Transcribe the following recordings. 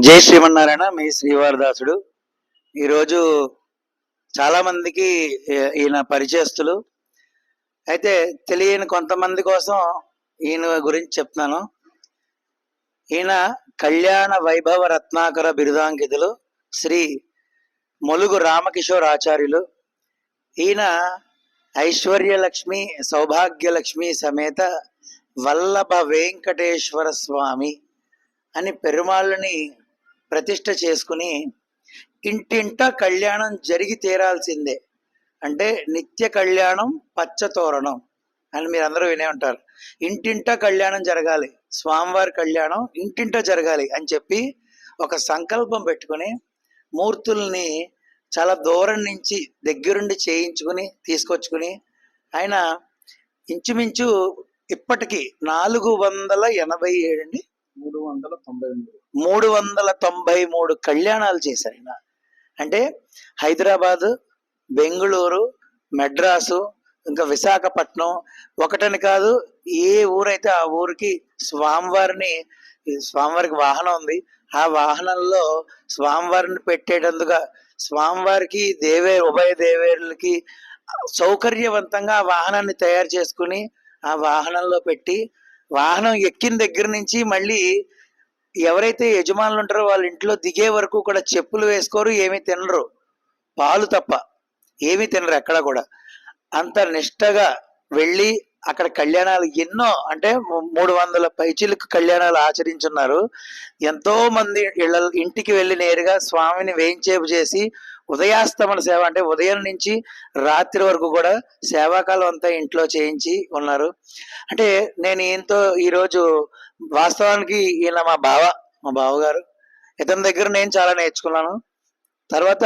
జై శ్రీమన్నారాయణ మీ శ్రీవారదాసుడు. ఈరోజు చాలామందికి ఈయన పరిచయస్తులు. అయితే తెలియని కొంతమంది కోసం ఈయన గురించి చెప్తున్నాను ఈయన కళ్యాణ వైభవ రత్నాకర బిరుదాంకితులు శ్రీ మొలుగు రామకిషోర్ ఆచార్యులు. ఈయన ఐశ్వర్యలక్ష్మి సౌభాగ్యలక్ష్మి సమేత వల్లభ వెంకటేశ్వర స్వామి అని పెరుమాళ్ళని ప్రతిష్ట చేసుకుని ఇంటింట కళ్యాణం జరిగి తీరాల్సిందే. అంటే నిత్య కళ్యాణం పచ్చతోరణం అని మీరు అందరూ వినే ఉంటారు. ఇంటింట కళ్యాణం జరగాలి. స్వామివారి కళ్యాణం ఇంటింట జరగాలి అని చెప్పి ఒక సంకల్పం పెట్టుకుని మూర్తుల్ని చాలా దూరం నుంచి దగ్గరుండి చేయించుకుని తీసుకొచ్చుకుని ఆయన ఇంచుమించు ఇప్పటికీ నాలుగు వందల ఎనభై ఏడండి మూడు వందల తొంభై ఎనిమిది మూడు వందల తొంభై మూడు కళ్యాణాలు చేశారు ఆయన అంటే హైదరాబాదు బెంగళూరు మెడ్రాసు ఇంకా విశాఖపట్నం. ఒకటని కాదు ఏ ఊరైతే ఆ ఊరికి స్వామివారిని స్వామివారికి వాహనం ఉంది ఆ వాహనంలో స్వామివారిని పెట్టేటందుగా స్వామివారికి దేవే ఉభయ దేవేరులకి సౌకర్యవంతంగా ఆ వాహనాన్ని తయారు చేసుకుని ఆ వాహనంలో పెట్టి వాహనం ఎక్కిన దగ్గర నుంచి మళ్ళీ ఎవరైతే యజమానులు ఉంటారో వాళ్ళ ఇంట్లో దిగే వరకు కూడా చెప్పులు వేసుకోరు ఏమీ తినరు. పాలు తప్ప ఏమీ తినరు ఎక్కడ కూడా. అంత నిష్టగా వెళ్ళి అక్కడ కళ్యాణాలు ఎన్నో అంటే మూడు వందల పైచిలకు కళ్యాణాలు ఆచరించున్నారు. ఎంతో మంది ఇళ్ళ ఇంటికి వెళ్ళి నేరుగా స్వామిని వేయించేపు చేసి ఉదయాస్తమన సేవ అంటే ఉదయం నుంచి రాత్రి వరకు కూడా సేవాకాలం అంతా ఇంట్లో చేయించి ఉన్నారు. అంటే నేను ఈయనతో ఈరోజు వాస్తవానికి ఈయన మా బావ మా బావగారు. ఇతని దగ్గర నేను చాలా నేర్చుకున్నాను. తర్వాత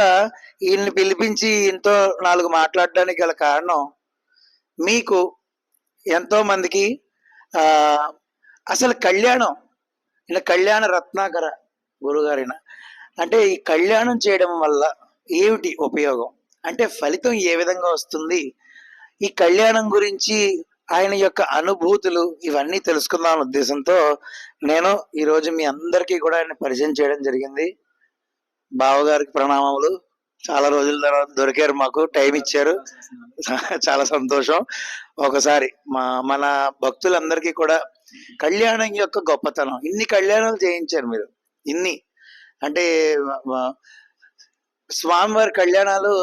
ఈయన్ని పిలిపించి ఈయనతో నాలుగు మాట్లాడడానికి గల కారణం మీకు ఎంతో మందికి అసలు కళ్యాణం ఈయన కళ్యాణ రత్నాకర గురుగారిన. అంటే ఈ కళ్యాణం చేయడం వల్ల ఏమిటి ఉపయోగం? అంటే ఫలితం ఏ విధంగా వస్తుంది? ఈ కళ్యాణం గురించి ఆయన యొక్క అనుభూతులు ఇవన్నీ తెలుసుకుందాం ఉద్దేశంతో నేను ఈరోజు మీ అందరికీ కూడా ఆయన పరిచయం చేయడం జరిగింది. బావగారికి ప్రణామములు. చాలా రోజుల తర్వాత దొరికారు మాకు టైం ఇచ్చారు. చాలా సంతోషం. ఒకసారి మా మన భక్తులందరికీ కూడా కళ్యాణం యొక్క గొప్పతనం. ఇన్ని కళ్యాణాలు చేయించారు మీరు. ఇన్ని. అంటే స్వామివారి కళ్యాణాలు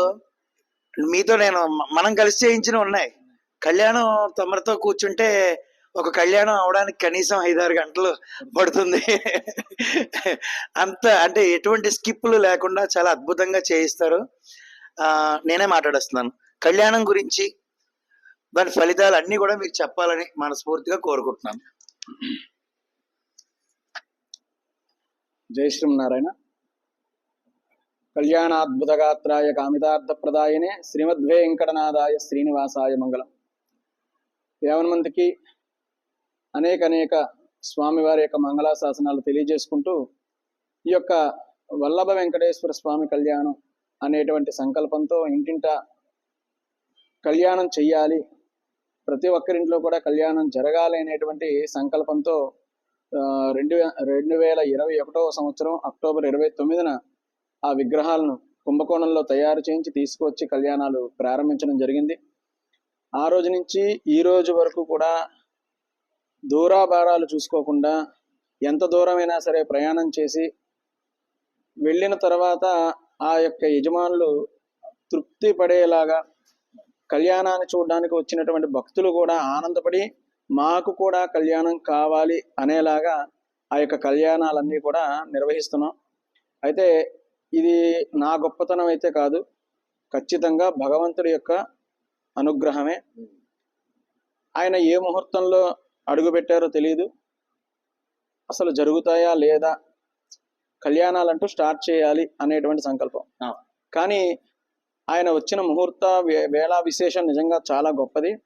మీతో నేను మనం కలిసి చేయించిన ఉన్నాయి. కళ్యాణం తమరితో కూర్చుంటే ఒక కళ్యాణం అవడానికి కనీసం ఐదారు గంటలు పడుతుంది. అంత అంటే ఎటువంటి స్కిప్లు లేకుండా చాలా అద్భుతంగా చేయిస్తారు. నేనే మాట్లాడేస్తున్నాను. కళ్యాణం గురించి దాని ఫలితాలు అన్ని కూడా మీకు చెప్పాలని మనస్ఫూర్తిగా కోరుకుంటున్నాను. జై శ్రీమన్నారాయణ కళ్యాణాద్భుతగాత్రాయ కామితార్థప్రదాయనే శ్రీమద్వేంకటనాథాయ శ్రీనివాసాయ మంగళం. దేవన్మంతికి అనేక అనేక స్వామివారి యొక్క మంగళాశాసనాలు తెలియజేసుకుంటూ ఈ యొక్క వల్లభ వెంకటేశ్వర స్వామి కళ్యాణం అనేటువంటి సంకల్పంతో ఇంటింట కళ్యాణం చెయ్యాలి. ప్రతి ఒక్కరింట్లో కూడా కళ్యాణం జరగాలి అనేటువంటి సంకల్పంతో రెండు రెండు వేల ఇరవై ఒకటో సంవత్సరం అక్టోబర్ ఇరవై తొమ్మిదిన ఆ విగ్రహాలను కుంభకోణంలో తయారు చేయించి తీసుకువచ్చి కళ్యాణాలు ప్రారంభించడం జరిగింది. ఆ రోజు నుంచి ఈ రోజు వరకు కూడా దూరాభారాలు చూసుకోకుండా ఎంత దూరమైనా సరే ప్రయాణం చేసి వెళ్ళిన తర్వాత ఆ యొక్క యజమానులు తృప్తి పడేలాగా కళ్యాణాన్ని చూడడానికి వచ్చినటువంటి భక్తులు కూడా ఆనందపడి మాకు కూడా కళ్యాణం కావాలి అనేలాగా ఆ యొక్క కళ్యాణాలన్నీ కూడా నిర్వహిస్తున్నాం. అయితే ఇది నా గొప్పతనం అయితే కాదు. ఖచ్చితంగా భగవంతుడి యొక్క అనుగ్రహమే. ఆయన ఏ ముహూర్తంలో అడుగుపెట్టారో తెలియదు అసలు జరుగుతాయా లేదా? కళ్యాణాలంటూ స్టార్ట్ చేయాలి అనేటువంటి సంకల్పం. కానీ ఆయన వచ్చిన ముహూర్త వే- వేళా విశేషం నిజంగా చాలా గొప్పది.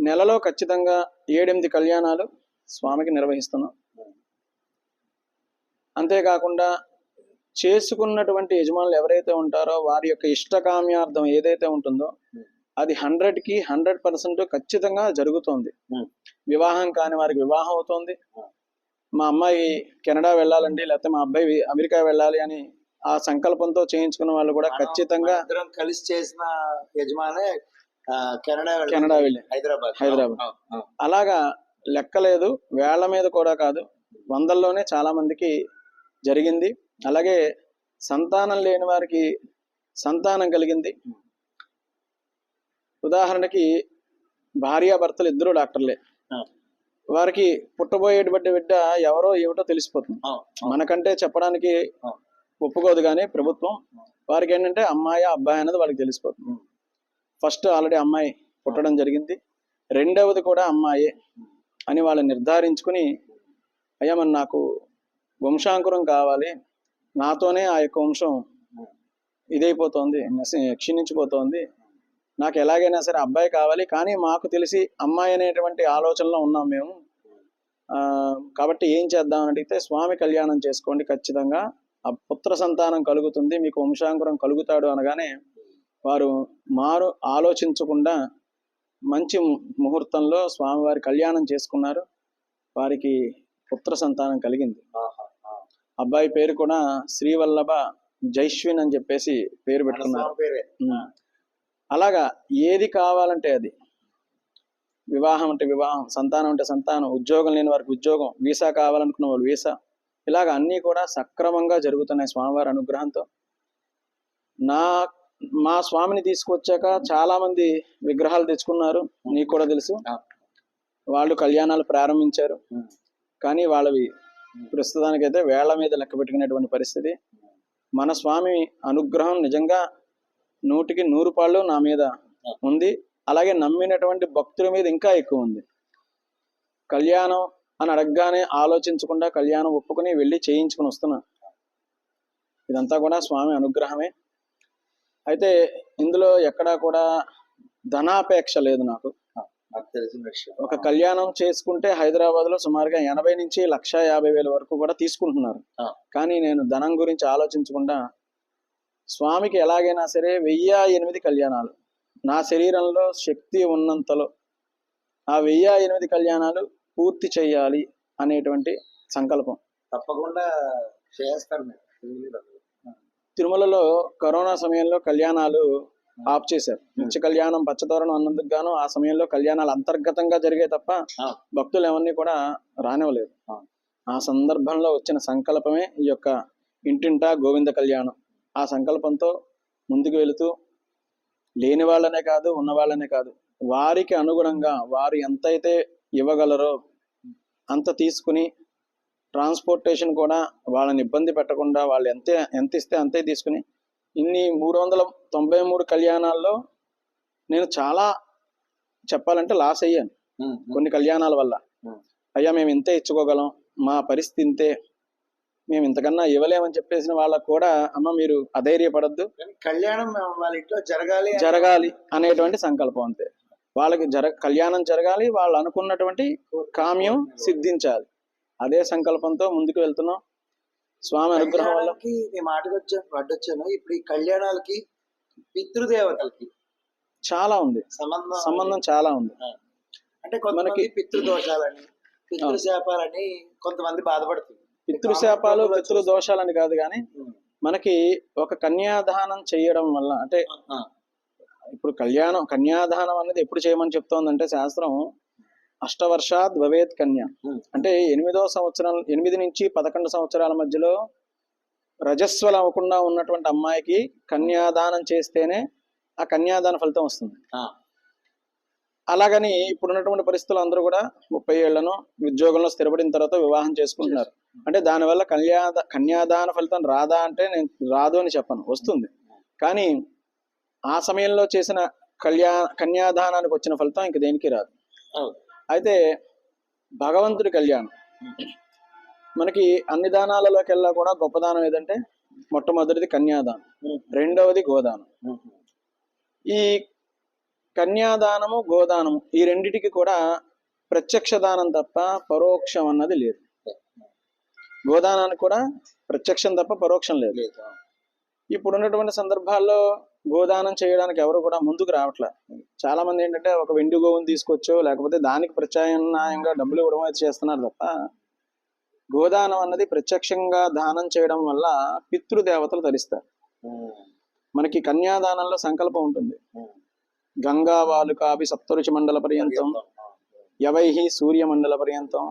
నెలలో ఖచ్చితంగా ఏడెనిమిది కళ్యాణాలు స్వామికి నిర్వహిస్తున్నాం. అంతేకాకుండా చేసుకున్నటువంటి యజమానులు ఎవరైతే ఉంటారో వారి యొక్క ఇష్టకామ్యార్థం ఏదైతే ఉంటుందో అది హండ్రెడ్కి హండ్రెడ్ పర్సెంట్ ఖచ్చితంగా జరుగుతోంది. వివాహం కాని వారికి వివాహం అవుతోంది. మా అమ్మాయి కెనడా వెళ్ళాలండి లేకపోతే మా అబ్బాయి అమెరికా వెళ్ళాలి అని ఆ సంకల్పంతో చేయించుకున్న వాళ్ళు కూడా ఖచ్చితంగా కలిసి చేసిన యజమానే కెనడా కెనడా వెళ్ళి. హైదరాబాద్. హైదరాబాద్. అలాగా లెక్కలేదు. వేళ్ళ మీద కూడా కాదు. వందల్లోనే చాలా మందికి జరిగింది. అలాగే సంతానం లేని వారికి సంతానం కలిగింది. ఉదాహరణకి భార్యాభర్తలు ఇద్దరు డాక్టర్లే. వారికి పుట్టబోయేటువంటి బిడ్డ ఎవరో ఏమిటో తెలిసిపోతుంది. మనకంటే చెప్పడానికి. ఒప్పుకోదు కానీ ప్రభుత్వం వారికి ఏంటంటే అమ్మాయి అబ్బాయి అనేది వాళ్ళకి తెలిసిపోతుంది. ఫస్ట్ ఆల్రెడీ అమ్మాయి పుట్టడం జరిగింది. రెండవది కూడా అమ్మాయే అని వాళ్ళు నిర్ధారించుకుని అయ్యా మరి నాకు వంశాంకురం కావాలి. నాతోనే ఆ యొక్క వంశం ఇదైపోతుంది క్షీణించిపోతోంది. నాకు ఎలాగైనా సరే అబ్బాయి కావాలి కానీ మాకు తెలిసి అమ్మాయి అనేటువంటి ఆలోచనలో ఉన్నాం మేము. కాబట్టి ఏం చేద్దాం అడిగితే స్వామి కళ్యాణం చేసుకోండి ఖచ్చితంగా. ఆ పుత్ర సంతానం కలుగుతుంది మీకు వంశాంకురం కలుగుతాడు అనగానే వారు మారు ఆలోచించకుండా మంచి ముహూర్తంలో స్వామివారి కళ్యాణం చేసుకున్నారు. వారికి పుత్ర సంతానం కలిగింది. ఆ. అబ్బాయి పేరు కూడా శ్రీవల్లభ జైష్విన్ అని చెప్పేసి పేరు పెట్టుకున్నారు. అలాగా ఏది కావాలంటే అది. వివాహం అంటే వివాహం సంతానం అంటే సంతానం ఉద్యోగం లేని వారికి ఉద్యోగం వీసా కావాలనుకున్న వాళ్ళు వీసా. ఇలాగ అన్నీ కూడా సక్రమంగా జరుగుతున్నాయి స్వామివారి అనుగ్రహంతో. నా మా స్వామిని తీసుకొచ్చాక చాలా మంది విగ్రహాలు తెచ్చుకున్నారు నీకు కూడా తెలుసు. వాళ్ళు కళ్యాణాలు ప్రారంభించారు. కానీ వాళ్ళవి ప్రస్తుతానికైతే వేళ్ళ మీద లెక్క పెట్టుకునేటువంటి పరిస్థితి. మన స్వామి అనుగ్రహం నిజంగా నూటికి నూరు పాళ్ళు నా మీద ఉంది. అలాగే నమ్మినటువంటి భక్తుల మీద ఇంకా ఎక్కువ ఉంది. కళ్యాణం అని అడగగానే ఆలోచించకుండా కళ్యాణం ఒప్పుకుని వెళ్ళి చేయించుకుని వస్తున్నా. ఇదంతా కూడా స్వామి అనుగ్రహమే. అయితే ఇందులో ఎక్కడా కూడా ధనాపేక్ష లేదు నాకు. నాకు తెలిసిన విషయం. ఒక కళ్యాణం చేసుకుంటే హైదరాబాద్లో సుమారుగా ఎనభై నుంచి లక్ష యాభై వేల వరకు కూడా తీసుకుంటున్నారు. కానీ నేను ధనం గురించి ఆలోచించకుండా స్వామికి ఎలాగైనా సరే వెయ్యి ఎనిమిది కళ్యాణాలు. నా శరీరంలో శక్తి ఉన్నంతలో ఆ వెయ్యి ఎనిమిది కళ్యాణాలు పూర్తి చేయాలి అనేటువంటి సంకల్పం. తప్పకుండా చేస్తారు. తిరుమలలో కరోనా సమయంలో కళ్యాణాలు ఆఫ్ చేశారు. నిత్య కళ్యాణం పచ్చతోరణం అన్నందుకు గాను ఆ సమయంలో కళ్యాణాలు అంతర్గతంగా జరిగే తప్ప భక్తులు ఎవరిని కూడా రానివ్వలేదు. ఆ. ఆ సందర్భంలో వచ్చిన సంకల్పమే ఈ యొక్క ఇంటింటా గోవింద కళ్యాణం. ఆ సంకల్పంతో ముందుకు వెళుతూ లేని వాళ్ళనే కాదు ఉన్న వాళ్ళనే కాదు వారికి అనుగుణంగా వారు ఎంతైతే ఇవ్వగలరో అంత తీసుకుని ట్రాన్స్పోర్టేషన్ కూడా వాళ్ళని ఇబ్బంది పెట్టకుండా వాళ్ళు ఎంత ఎంత ఇస్తే అంతే తీసుకుని ఇన్ని మూడు వందల తొంభై మూడు కళ్యాణాల్లో నేను చాలా చెప్పాలంటే లాస్ అయ్యాను కొన్ని కళ్యాణాల వల్ల. అయ్యా మేము ఇంతే ఇచ్చుకోగలం మా పరిస్థితి ఇంతే మేము ఇంతకన్నా ఇవ్వలేమని చెప్పేసిన వాళ్ళకు కూడా అమ్మ మీరు అధైర్యపడద్దు. కళ్యాణం వాళ్ళ ఇంట్లో జరగాలి జరగాలి అనేటువంటి సంకల్పం అంతే. వాళ్ళకి జర కళ్యాణం జరగాలి వాళ్ళు అనుకున్నటువంటి కామ్యం సిద్ధించాలి. అదే సంకల్పంతో ముందుకు వెళ్తున్నాం. స్వామి అనుగ్రహం వల్ల. నేను మాటకు వచ్చాను అడ్డొచ్చాను ఇప్పుడు ఈ కళ్యాణాలకి పితృదేవతలకి చాలా ఉంది. సంబంధం సంబంధం చాలా ఉంది. అంటే కొంతమంది మనకి- పితృదోషాలని పితృశాపాలని కొంతమంది బాధపడుతుంది. పితృశాపాలు పితృ దోషాలని కాదు కానీ మనకి ఒక కన్యాదానం చేయడం వల్ల అంటే ఇప్పుడు కళ్యాణం కన్యాదానం అనేది ఎప్పుడు చేయమని చెప్తోందంటే శాస్త్రం అష్టవర్షాద్ భవేత్ కన్య. అంటే ఎనిమిదో సంవత్సరం ఎనిమిది నుంచి పదకొండు సంవత్సరాల మధ్యలో రజస్వలు అవ్వకుండా ఉన్నటువంటి అమ్మాయికి కన్యాదానం చేస్తేనే ఆ కన్యాదాన ఫలితం వస్తుంది. అలాగని ఇప్పుడున్నటువంటి పరిస్థితులు అందరూ కూడా ముప్పై ఏళ్ళను ఉద్యోగంలో స్థిరపడిన తర్వాత వివాహం చేసుకుంటున్నారు. అంటే దానివల్ల కన్యాద కన్యాదాన ఫలితం రాదా అంటే నేను రాదు అని చెప్పను. వస్తుంది. కానీ ఆ సమయంలో చేసిన కళ్యా కన్యాదానానికి వచ్చిన ఫలితం ఇంక దేనికి రాదు. అయితే భగవంతుడి కళ్యాణం. మనకి అన్ని దానాలలోకెల్లా కూడా గొప్ప దానం ఏదంటే మొట్టమొదటిది కన్యాదానం రెండవది గోదానం. ఈ కన్యాదానము గోదానము ఈ రెండిటికి కూడా ప్రత్యక్ష దానం తప్ప పరోక్షం అన్నది లేదు. గోదానానికి కూడా ప్రత్యక్షం తప్ప పరోక్షం లేదు. లేదు. ఇప్పుడు ఉన్నటువంటి సందర్భాల్లో గోదానం చేయడానికి ఎవరు కూడా ముందుకు రావట్లే. చాలా మంది ఏంటంటే ఒక వెండి గోవుని తీసుకొచ్చో లేకపోతే దానికి ప్రత్యామ్నాయంగా డబ్బులు ఇవ్వడం అయితే చేస్తున్నారు తప్ప గోదానం అన్నది ప్రత్యక్షంగా దానం చేయడం వల్ల పితృదేవతలు ధరిస్తారు మనకి కన్యాదానంలో సంకల్పం ఉంటుంది. గంగా వాలుకాభి సప్తరుషి మండల పర్యంతం యవైహి సూర్యమండల పర్యంతం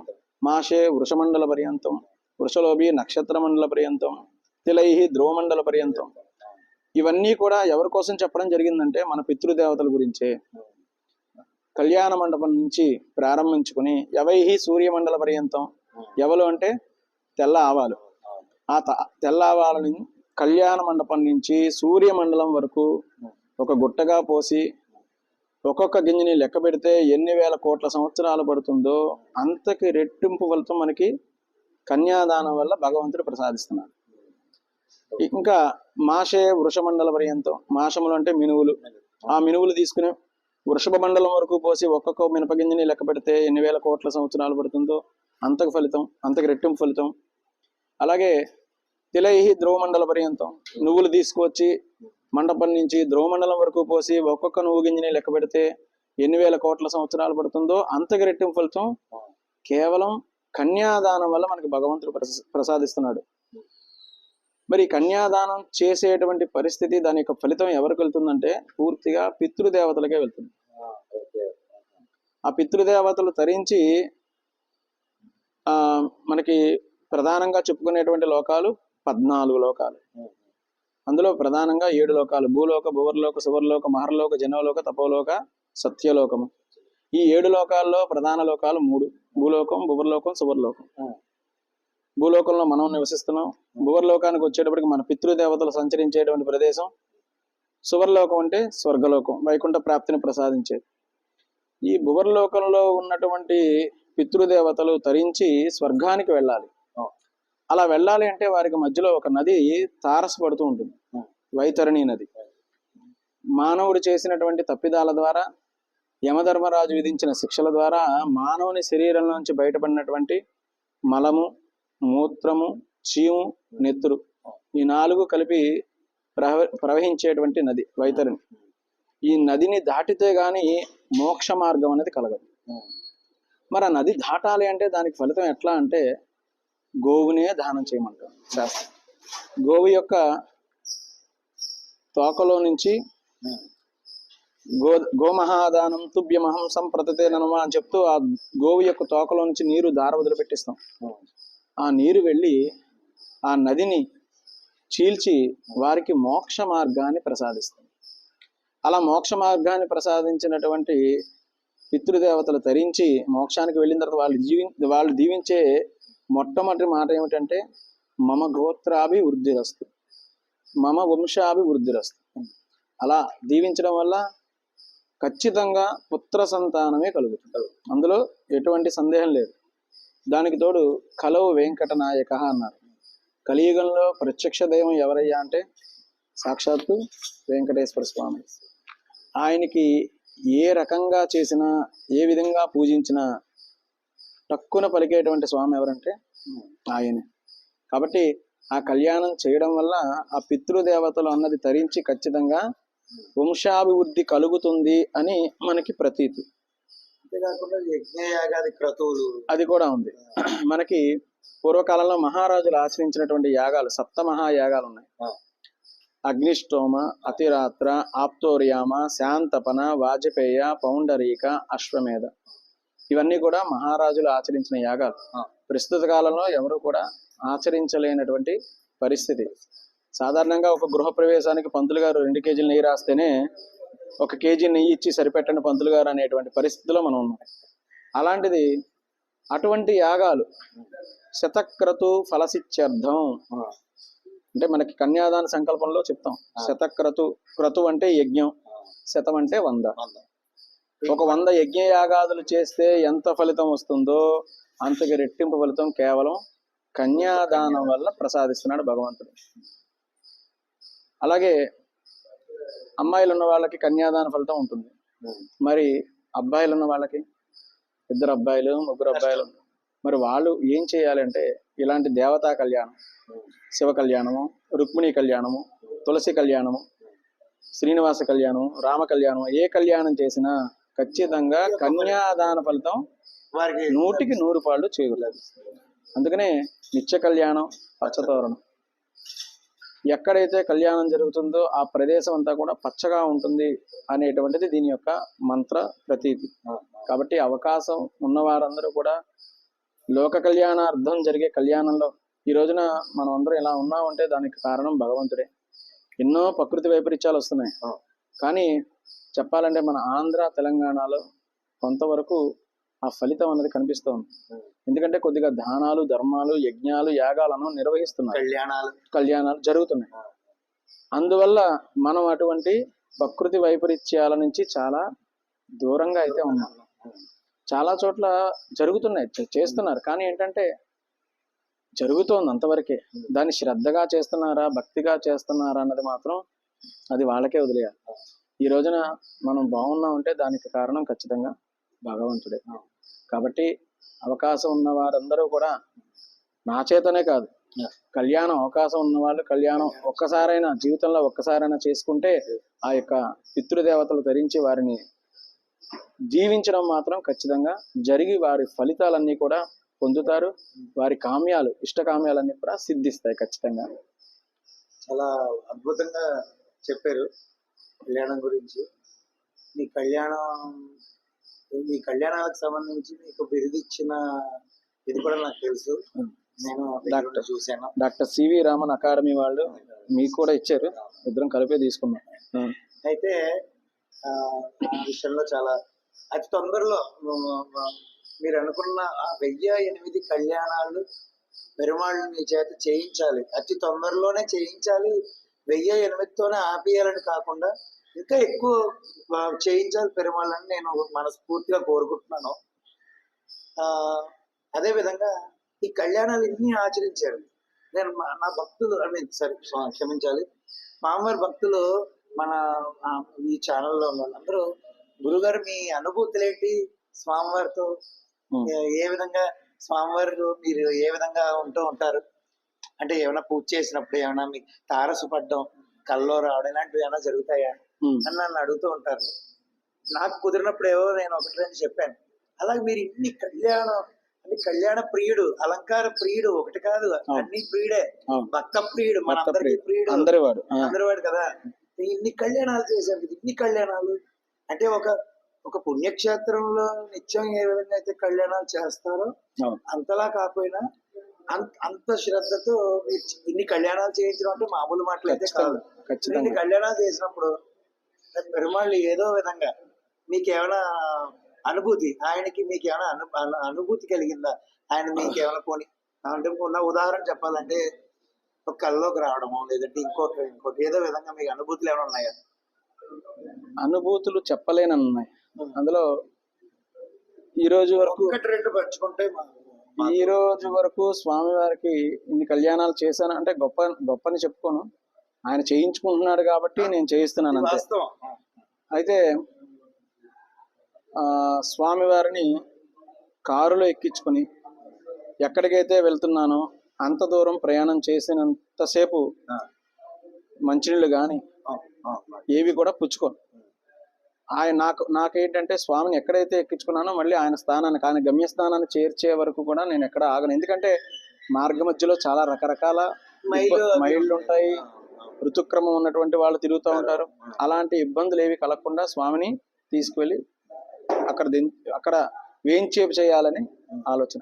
మాషే వృషమండల పర్యంతం వృషలోభి నక్షత్ర మండల పర్యంతం తిలైహి ధ్రువమండల పర్యంతం ఇవన్నీ కూడా ఎవరి కోసం చెప్పడం జరిగిందంటే మన పితృదేవతల గురించే. కళ్యాణ మండపం నుంచి ప్రారంభించుకుని ఎవైహి సూర్యమండల పర్యంతం ఎవలు అంటే తెల్ల ఆవాలు. ఆ త- తెల్ల ఆవాలని కళ్యాణ మండపం నుంచి సూర్యమండలం వరకు ఒక గుట్టగా పోసి ఒక్కొక్క గింజని లెక్క పెడితే ఎన్ని వేల కోట్ల సంవత్సరాలు పడుతుందో అంతకి రెట్టింపు ఫలితం మనకి కన్యాదానం వల్ల భగవంతుడు ప్రసాదిస్తున్నాడు. ఇంకా మాషే వృషమండల పర్యంతం. మాషములు అంటే మినువులు. ఆ మినువులు తీసుకుని వృషభ మండలం వరకు పోసి ఒక్కొక్క మినప గింజని లెక్క పెడితే ఎన్ని వేల కోట్ల సంవత్సరాలు పడుతుందో అంతకు ఫలితం అంతకు రెట్టింపు ఫలితం. అలాగే తిలైహి ధ్రువమండల పర్యంతం. నువ్వులు తీసుకువచ్చి మండపం నుంచి ధ్రువమండలం వరకు పోసి ఒక్కొక్క నువ్వు గింజని లెక్క పెడితే ఎన్ని వేల కోట్ల సంవత్సరాలు పడుతుందో అంతకు రెట్టింపు ఫలితం కేవలం కన్యాదానం వల్ల మనకి భగవంతుడు ప్రసాదిస్తున్నాడు. మరి కన్యాదానం చేసేటువంటి పరిస్థితి దాని యొక్క ఫలితం ఎవరికి వెళ్తుందంటే పూర్తిగా పితృదేవతలకే వెళ్తుంది. ఆ పితృదేవతలు తరించి ఆ మనకి ప్రధానంగా చెప్పుకునేటువంటి లోకాలు పద్నాలుగు లోకాలు. అందులో ప్రధానంగా ఏడు లోకాలు. భూలోక భువర్లోక సువర్లోక మహర్లోక జనలోక తపోలోక సత్యలోకము. ఈ ఏడు లోకాల్లో ప్రధాన లోకాలు మూడు. భూలోకం భువర్లోకం సువర్లోకం. భూలోకంలో మనం నివసిస్తున్నాం. భువర్లోకానికి వచ్చేటప్పటికి మన పితృదేవతలు సంచరించేటువంటి ప్రదేశం సువర్లోకం అంటే స్వర్గలోకం వైకుంఠ ప్రాప్తిని ప్రసాదించేది. ఈ భువర్లోకంలో ఉన్నటువంటి పితృదేవతలు తరించి స్వర్గానికి వెళ్ళాలి. అలా వెళ్ళాలి అంటే వారికి మధ్యలో ఒక నది తారసపడుతూ ఉంటుంది. వైతరణి నది. మానవుడు చేసినటువంటి తప్పిదాల ద్వారా యమధర్మరాజు విధించిన శిక్షల ద్వారా మానవుని శరీరంలోంచి బయటపడినటువంటి మలము మూత్రము చీము నెత్తురు ఈ నాలుగు కలిపి ప్రవ ప్రవహించేటువంటి నది వైతరిని ఈ నదిని దాటితే గాని మోక్ష మార్గం అనేది కలగదు. మరి ఆ నది దాటాలి అంటే దానికి ఫలితం ఎట్లా అంటే గోవునే దానం చేయమంటారు శాస్త్రం. గోవు యొక్క తోకలో నుంచి గో గోమహాదానం తుభ్యమహం సంప్రతతే ననుమా అని చెప్తూ ఆ గోవు యొక్క తోకలో నుంచి నీరు దార వదిలిపెట్టిస్తాం. ఆ నీరు వెళ్ళి ఆ నదిని చీల్చి వారికి మోక్ష మార్గాన్ని ప్రసాదిస్తుంది. అలా మోక్ష మార్గాన్ని ప్రసాదించినటువంటి పితృదేవతలు తరించి మోక్షానికి వెళ్ళిన తర్వాత వాళ్ళు జీవి వాళ్ళు దీవించే మొట్టమొదటి మాట ఏమిటంటే మమ గోత్రాభివృద్ధిరస్తు. మమ వంశాభివృద్ధిరస్తు. అలా దీవించడం వల్ల ఖచ్చితంగా పుత్ర సంతానమే కలుగుతుంది. అందులో ఎటువంటి సందేహం లేదు. దానికి తోడు కలవు వెంకటనాయక అన్నారు. కలియుగంలో ప్రత్యక్ష దైవం ఎవరయ్యా అంటే సాక్షాత్తు వెంకటేశ్వర స్వామి. ఆయనకి ఏ రకంగా చేసినా ఏ విధంగా పూజించినా టక్కున పలికేటువంటి స్వామి ఎవరంటే ఆయనే. కాబట్టి ఆ కళ్యాణం చేయడం వల్ల ఆ పితృదేవతలు అన్నది తరించి ఖచ్చితంగా వంశాభివృద్ధి కలుగుతుంది అని మనకి ప్రతీతి. అంతేకాకుండా యజ్ఞయాగాది క్రతువులు. అది కూడా ఉంది. మనకి పూర్వకాలంలో మహారాజులు ఆచరించినటువంటి యాగాలు సప్త మహాయాగాలు ఉన్నాయి అగ్నిష్టోమ అతిరాత్ర ఆప్తోర్యామ శాంతపన వాజపేయ పౌండరీక అశ్వమేధ. ఇవన్నీ కూడా మహారాజులు ఆచరించిన యాగాలు. ప్రస్తుత కాలంలో ఎవరు కూడా ఆచరించలేనటువంటి పరిస్థితి. సాధారణంగా ఒక గృహ ప్రవేశానికి పంతులు గారు రెండు కేజీలు నెయ్యి రాస్తేనే ఒక కేజీ నెయ్యి ఇచ్చి సరిపెట్టండి పంతులు గారు అనేటువంటి పరిస్థితిలో మనం ఉన్నాం. అలాంటిది అటువంటి యాగాలు శతక్రతు ఫలసిత్యర్థం. అంటే మనకి కన్యాదాన సంకల్పంలో చెప్తాం. శతక్రతు క్రతు అంటే యజ్ఞం శతం అంటే వంద. ఒక వంద యజ్ఞ యాగాదులు చేస్తే ఎంత ఫలితం వస్తుందో అంతకి రెట్టింపు ఫలితం కేవలం కన్యాదానం వల్ల ప్రసాదిస్తున్నాడు భగవంతుడు. అలాగే అమ్మాయిలు ఉన్న వాళ్ళకి కన్యాదాన ఫలితం ఉంటుంది. మరి అబ్బాయిలు ఉన్న వాళ్ళకి? ఇద్దరు అబ్బాయిలు ముగ్గురు అబ్బాయిలు. మరి వాళ్ళు ఏం చేయాలంటే ఇలాంటి దేవతా కళ్యాణం శివ కళ్యాణము రుక్మిణి కళ్యాణము తులసి కళ్యాణము శ్రీనివాస కళ్యాణం రామ కళ్యాణం ఏ కళ్యాణం చేసినా ఖచ్చితంగా కన్యాదాన ఫలితం వారికి నూటికి నూరు పాళ్ళు చేయగలదు అందుకనే నిత్య కళ్యాణం పచ్చతోరణం ఎక్కడైతే కళ్యాణం జరుగుతుందో ఆ ప్రదేశం అంతా కూడా పచ్చగా ఉంటుంది అనేటువంటిది దీని యొక్క మంత్ర ప్రతీతి. కాబట్టి అవకాశం ఉన్న వారందరూ కూడా లోక కళ్యాణార్థం జరిగే కళ్యాణంలో ఈ రోజున మనం అందరం ఇలా ఉన్నామంటే దానికి కారణం భగవంతుడే. ఎన్నో ప్రకృతి వైపరీత్యాలు వస్తున్నాయి. కానీ చెప్పాలంటే మన ఆంధ్ర తెలంగాణలో కొంతవరకు ఆ ఫలితం అనేది కనిపిస్తోంది. ఎందుకంటే కొద్దిగా దానాలు ధర్మాలు యజ్ఞాలు యాగాలను నిర్వహిస్తున్నారు కళ్యాణాలు. కళ్యాణాలు జరుగుతున్నాయి. అందువల్ల మనం అటువంటి ప్రకృతి వైపరీత్యాల నుంచి చాలా దూరంగా అయితే ఉన్నాం. చాలా చోట్ల జరుగుతున్నాయి చేస్తున్నారు. కానీ ఏంటంటే జరుగుతోంది అంతవరకే. దాన్ని శ్రద్ధగా చేస్తున్నారా భక్తిగా చేస్తున్నారా అన్నది మాత్రం అది వాళ్ళకే వదిలేయాలి. ఈ రోజున మనం బాగున్నామంటే దానికి కారణం ఖచ్చితంగా భగవంతుడే. కాబట్టి అవకాశం ఉన్న వారందరూ కూడా నా చేతనే కాదు. కళ్యాణం అవకాశం ఉన్న వాళ్ళు కళ్యాణం ఒక్కసారైనా జీవితంలో ఒక్కసారైనా చేసుకుంటే ఆ యొక్క పితృదేవతలు ధరించి వారిని జీవించడం మాత్రం ఖచ్చితంగా జరిగి వారి ఫలితాలన్నీ కూడా పొందుతారు. వారి కామ్యాలు ఇష్ట కామ్యాలన్నీ కూడా సిద్ధిస్తాయి ఖచ్చితంగా. చాలా అద్భుతంగా చెప్పారు కళ్యాణం గురించి. మీ కళ్యాణం మీ కళ్యాణాలకు సంబంధించి మీకు బిరుదిచ్చిన ఇది కూడా నాకు తెలుసు. నేను ఉండి చూశాను. డాక్టర్ సివి రామన్ అకాడమీ వాళ్ళు మీకు కూడా ఇచ్చారు. ఇద్దరం కలిపే తీసుకున్నాం. అయితే ఆ, ఈ విషయంలో చాలా అతి తొందరలో మీరు అనుకున్న ఆ వెయ్యి ఎనిమిది కళ్యాణాలు పెరుమాళ్ళు మీ చేత చేయించాలి. అతి తొందరలోనే చేయించాలి. వెయ్యి ఎనిమిదితోనే ఆపేయాలని కాకుండా ఇంకా ఎక్కువ చేయించాలి పెరుమాళ్ళని నేను మనస్ఫూర్తిగా కోరుకుంటున్నాను. ఆ, అదే విధంగా ఈ కళ్యాణాలు ఇన్ని ఆచరించారు. నేను మా- నా భక్తులు ఐ మీన్ సరే క్షమించాలి. మామవారి భక్తులు మన ఈ ఛానల్లో ఉన్న వాళ్ళందరూ గురుగారు మీ అనుభూతులు ఏంటి స్వామివారితో. ఏ- విధంగా స్వామివారు మీరు ఏ విధంగా ఉంటూ ఉంటారు? అంటే ఏమైనా పూజ చేసినప్పుడు ఏమైనా మీకు తారసపడ్డం కల్లో రావడం ఇలాంటివి ఏమైనా జరుగుతాయా. అని నన్ను అడుగుతూ ఉంటారు. నాకు కుదిరినప్పుడు ఏవో నేను ఒకటి రెండు చెప్పాను. అలాగే మీరు ఇన్ని కళ్యాణం అంటే కళ్యాణ ప్రియుడు అలంకార ప్రియుడు ఒకటి కాదు అన్ని ప్రియుడే. భక్త ప్రియుడు మనందరికీ ప్రియుడు. ప్రియుడు. అందరి వాడు ఆ. అందరి వాడు కదా. ఇన్ని కళ్యాణాలు చేశారు ఇన్ని కళ్యాణాలు. అంటే ఒక ఒక పుణ్యక్షేత్రంలో నిత్యం ఏ విధంగా అయితే కళ్యాణాలు చేస్తారో. అంతలా కాకపోయినా అంత శ్రద్ధతో ఇన్ని కళ్యాణాలు చేయించడం అంటే మామూలు మాటలు అయితే కాదు. ఇన్ని కళ్యాణాలు చేసినప్పుడు పెరుమాళ్ళు ఏదో విధంగా మీకు ఏమైనా అనుభూతి ఆయనకి మీకు ఏమైనా అను అను- అనుభూతి కలిగిందా? ఆయన మీకు ఏమైనా పోని అంటే ఉన్న ఉదాహరణ చెప్పాలంటే ఒక కల్లోకి రావడము లేదంటే ఇంకోటి ఇంకోటి ఏదో విధంగా మీకు అనుభూతులు ఏమైనా ఉన్నాయా? అనుభూతులు చెప్పలేనన్నాయి అందులో ఈ రోజు వరకు రెండు పంచుకుంటే ఈ రోజు వరకు స్వామివారికి ఇన్ని కళ్యాణాలు చేశాను. అంటే గొప్ప గొప్పని చెప్పుకోను. ఆయన చేయించుకుంటున్నాడు కాబట్టి నేను చేయిస్తున్నాను అంతే. అయితే ఆ, స్వామివారిని కారులో ఎక్కించుకొని ఎక్కడికైతే వెళ్తున్నానో అంత దూరం ప్రయాణం చేసినంతసేపు మంచినీళ్ళు కానీ ఏవి కూడా పుచ్చుకోను ఆయన నాకు నాకేంటంటే స్వామిని ఎక్కడైతే ఎక్కించుకున్నానో మళ్ళీ ఆయన స్థానానికి ఆయన గమ్యస్థానాన్ని చేర్చే వరకు కూడా నేను ఎక్కడ ఆగను. ఎందుకంటే మార్గ మధ్యలో చాలా రకరకాల మైళ్ళు ఉంటాయి. ఋతుక్రమం ఉన్నటువంటి వాళ్ళు తిరుగుతూ ఉంటారు. అలాంటి ఇబ్బందులు ఏవి కలగకుండా స్వామిని తీసుకువెళ్ళి అక్కడ అక్కడ వేయించేపు చేయాలని ఆలోచన.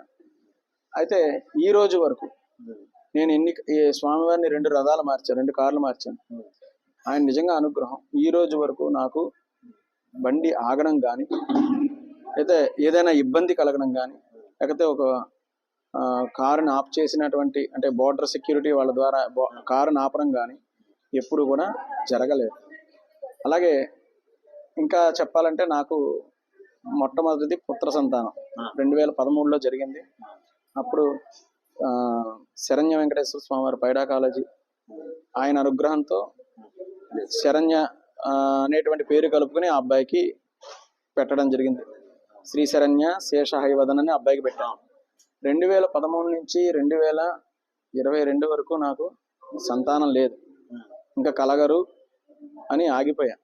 అయితే ఈ రోజు వరకు నేను ఎన్ని స్వామివారిని రెండు రథాలు మార్చాను రెండు కార్లు మార్చాను. ఆయన నిజంగా అనుగ్రహం. ఈ రోజు వరకు నాకు బండి ఆగడం కానీ అయితే ఏదైనా ఇబ్బంది కలగడం కానీ లేకపోతే ఒక కారుని ఆఫ్ చేసినటువంటి అంటే బోర్డర్ సెక్యూరిటీ వాళ్ళ ద్వారా కారుని ఆపడం కానీ ఎప్పుడు కూడా జరగలేదు. అలాగే ఇంకా చెప్పాలంటే నాకు మొట్టమొదటిది పుత్ర సంతానం. రెండు వేల పదమూడులో జరిగింది. అప్పుడు శరణ్య వెంకటేశ్వర స్వామి వారి పైడా కాలేజీ ఆయన అనుగ్రహంతో శరణ్య అనేటువంటి పేరు కలుపుకొని ఆ అబ్బాయికి పెట్టడం జరిగింది. శ్రీ శరణ్య శేష హైవదన్ అని అబ్బాయికి పెట్టాం. రెండు వేల పదమూడు నుంచి రెండు వేల ఇరవై రెండు వరకు నాకు సంతానం లేదు. ఇంకా కలగరు అని ఆగిపోయా.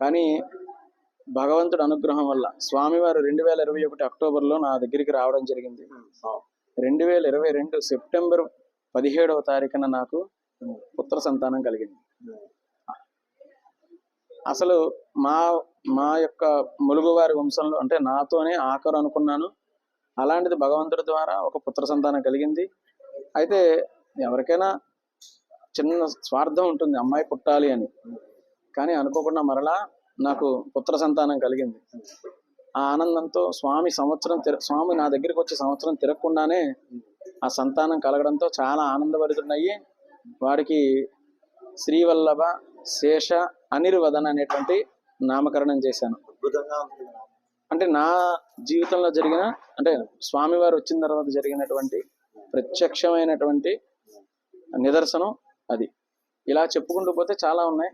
కానీ భగవంతుడు అనుగ్రహం వల్ల స్వామివారు రెండు వేల ఇరవై ఒకటి అక్టోబర్లో నా దగ్గరికి రావడం జరిగింది. రెండు వేల ఇరవై రెండు సెప్టెంబర్ పదిహేడవ తారీఖున నాకు పుత్ర సంతానం కలిగింది. అసలు మా మా యొక్క ములుగువారి వంశంలో అంటే నాతోనే ఆఖరు అనుకున్నాను. అలాంటిది భగవంతుడి ద్వారా ఒక పుత్ర సంతానం కలిగింది. అయితే ఎవరికైనా చిన్న స్వార్థం ఉంటుంది అమ్మాయి పుట్టాలి అని. కానీ అనుకోకుండా మరలా నాకు పుత్ర సంతానం కలిగింది. ఆ ఆనందంతో స్వామి సంవత్సరం తిర స్వామి నా దగ్గరికి వచ్చి సంవత్సరం తిరగకుండానే ఆ సంతానం కలగడంతో చాలా ఆనందభరితుడయ్యి వాడికి శ్రీవల్లభ శేష అనిర్వదన అనేటువంటి నామకరణం చేశాను. అంటే నా జీవితంలో జరిగిన అంటే స్వామివారు వచ్చిన తర్వాత జరిగినటువంటి ప్రత్యక్షమైనటువంటి నిదర్శనం అది. ఇలా చెప్పుకుంటూ పోతే చాలా ఉన్నాయి.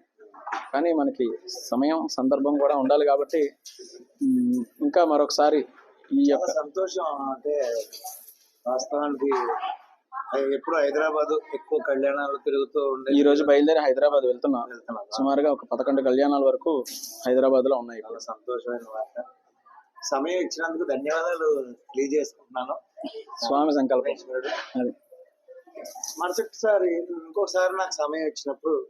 కానీ మనకి సమయం సందర్భం కూడా ఉండాలి కాబట్టి ఇంకా మరొకసారి ఈ యొక్క సంతోషం. అంటే వాస్తవానికి ఎప్పుడు హైదరాబాద్ ఎక్కువ కళ్యాణాలు తిరుగుతూ ఉండే ఈ రోజు బయలుదేరి హైదరాబాద్ వెళ్తున్నాం. సుమారుగా ఒక పదకొండు కళ్యాణాల వరకు హైదరాబాద్లో ఉన్నాయి సంతోషమైన వార్త. సమయం ఇచ్చినందుకు ధన్యవాదాలు తెలియజేసుకుంటున్నాను. స్వామి సంకల్పం. అది. మరుసటిసారి ఇంకోసారి నాకు సమయం ఇచ్చినప్పుడు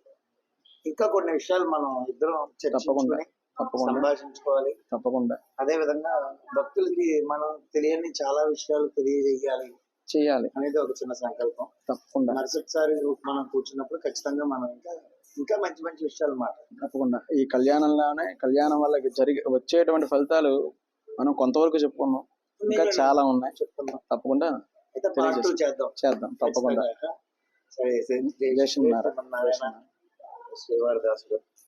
ఇంకా కొన్ని విషయాలు మనం ఇద్దరం తప్పకుండా తప్పకుండా. సంభాషించుకోవాలి. తప్పకుండా. అదే విధంగా భక్తులకి మనం తెలియని చాలా విషయాలు తెలియజేయాలి చేయాలి. అనేది ఒక చిన్న సంకల్పం. తప్పకుండా. మరుసటిసారి మనం కూర్చున్నప్పుడు ఖచ్చితంగా మనం ఇంకా ఇంకా మంచి మంచి విషయాలు మాట్లాడతాం తప్పకుండా. ఈ కళ్యాణంలోనే కళ్యాణం వల్ల జరిగే వచ్చేటువంటి ఫలితాలు మనం కొంతవరకు చెప్పుకున్నాం. ఇంకా చాలా ఉన్నాయి. చెప్తున్నాం తప్పకుండా. చేద్దాం. చేద్దాం తప్పకుండా. సరే జై జై శ్రీనారాయణ. శ్రీమన్నారాయణ శ్రీవారి దాసుడు.